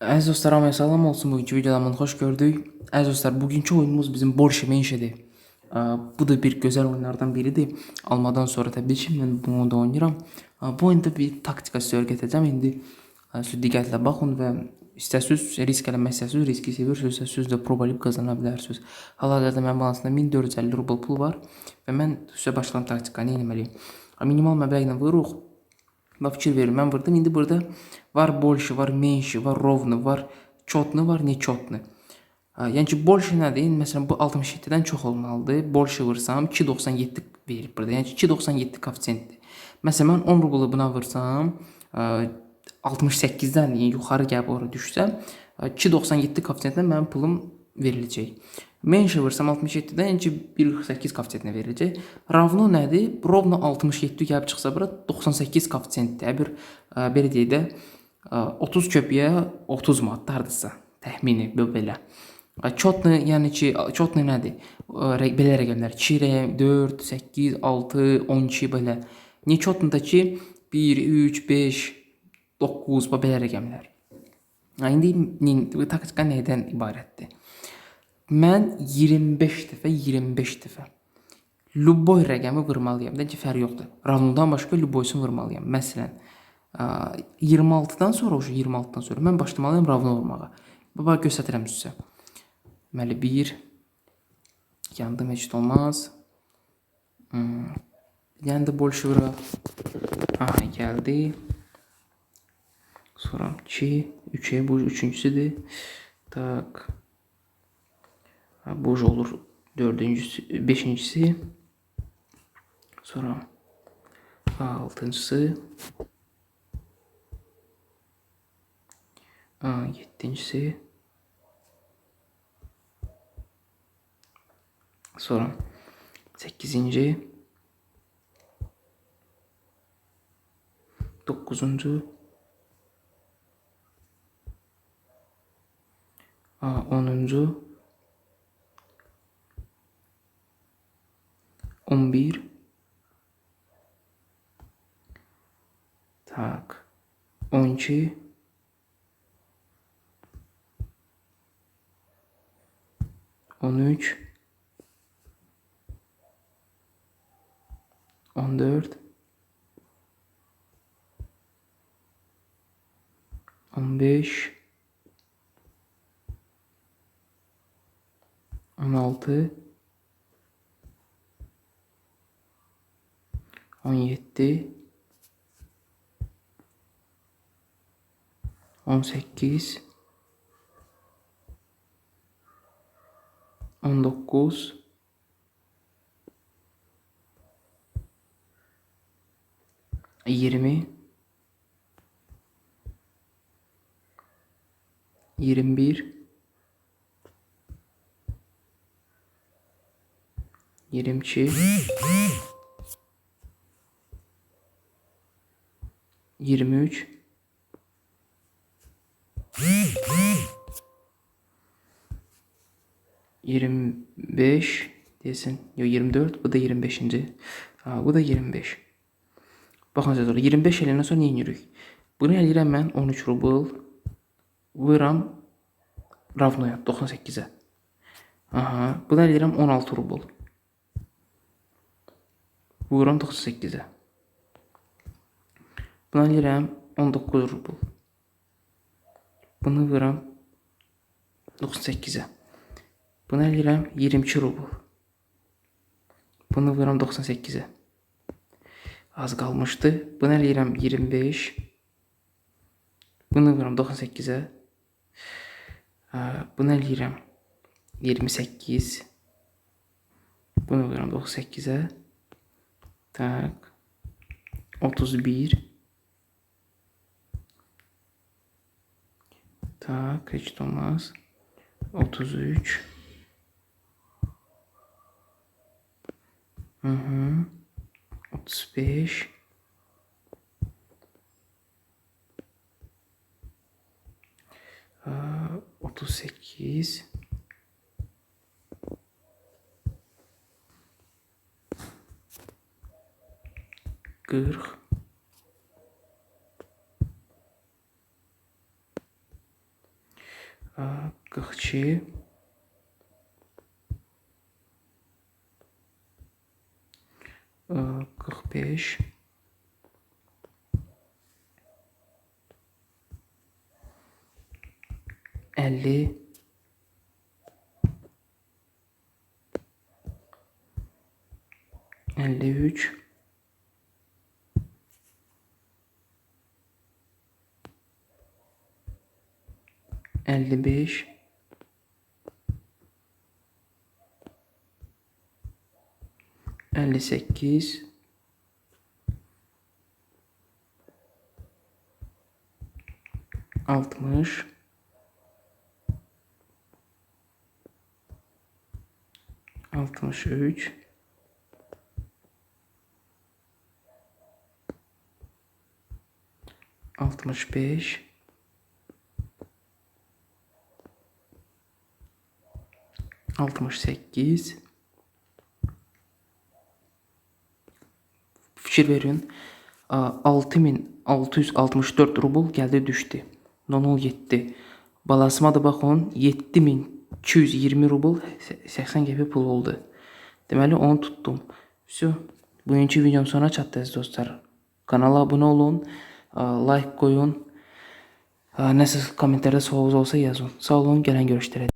Əziz dostlar, hamıya salam olsun. Bugünkü videodan xoş gördük. Əziz dostlar, bugünkü oyunumuz bizim Borşe Menşe'dir. Aa, Bu da bir güzel oyunlardan biridir. Almadan sonra tabii ki ben bunu da oynayıram. Bu oyunda bir taktika sizə öyrətəcəm. İndi siz diqqətlə baxın və istəsiniz risk eləmək istəsiniz, riski sevirsiniz, siz də probalib qazana bilərsiniz. Hal-hazırda mənim balansımda 1450 rubl pul var və mən sizə başlayım taktikanı etməliyim. Aa, Minimal məbləğlə vururuq. La fikir verin, mən vurdum. İndi burada var bolşi, var menşi, var rovnu, var çotnu, var neçotnu. Yəni ki, bolşi nədir? Məsələn, bu 67-dən çox olmalıdır. Bolşi vursam 2.97 verir burada. Yəni 2.97 koeffisiyentdir. Məsələn, mən 10 rublu buna vursam, e, 68-dən yəni yuxarı gəlib ora düşsə, 2.97 e, koeffisiyentlə mənim pulum veriləcək. Menşe vursam 67-dən yəni ki 1.48 koeffisiyentinə veriləcək. Ravno nədir? Rovno 67 gəlib çıxsa bura 98 koeffisientdir. Bir ə, belə deyək də ə, 30 köpüyə 30 manat hardasa təxmini belə. Ə, Çotnu yəni ki çotnu nədir? Ə, Belə rəqəmlər 2 rəqəm 4, 8, 6, 12 belə. Neçotnudakı 1, 3, 5, 9 bu belə rəqəmlər. İndi taktika nədən ibarətdir? Mən 25 dəfə, 25 dəfə Luboy rəqəmi vurmalıyam. Də ki, fərq yoxdur. Ronaldodan başqa Luboysun vurmalıyam. Məsələn, 26-dan sonra, o 26-dan sonra mən başlamalıyam Ravno vurmağa. Baba göstərirəm sizə. Deməli 1 yandım heç də olmaz. Hmm. Yəni də bolşu vura. Aha, gəldi. Sonra 2, 3-ə bu üçüncüsüdür. Tak. Ha, olur dördüncüsü, beşincisi. Sonra altıncısı. Yedincisi. Sonra sekizinci. Dokuzuncu. Aa, onuncu. 11 Tak 12 13 14 15 16 17 18 19 20 21 22 23 25 desin. Yo 24 bu da 25. Ha, bu da 25. Baxın sizə 25 eləndən sonra nə edirik? Bunu eləyirəm mən 13 rubl. Vuram ravnoya 98-ə. Aha, bunu eləyirəm 16 rubl. Vuram 98-ə. Bunu eləyirəm 19 rubl. Bunu vuram 98-ə. Bunu eləyirəm 22 rubl. Bunu vuram 98-ə. Az qalmışdı. Bunu eləyirəm 25. Bunu vuram 98-ə. Ə, Bunu eləyirəm 28. Bunu vuram 98-ə. Tak. 31. Так, kaç у нас? 33. Угу. 35. 38 40 42 Aa, 45 50 53 55 58 60 63 65 68 fikir verin. 6664 rubl gəldi düşdü. 007. Balasıma da baxın 7220 rubl 80 qəpik pul oldu. Deməli onu tutdum. Vəsə bugünkü videom sona çatdı dostlar. Kanala abunə olun, like qoyun. Nəsə kommentlərdə sualınız olsa yazın. Sağ olun, gələn görüşlərə.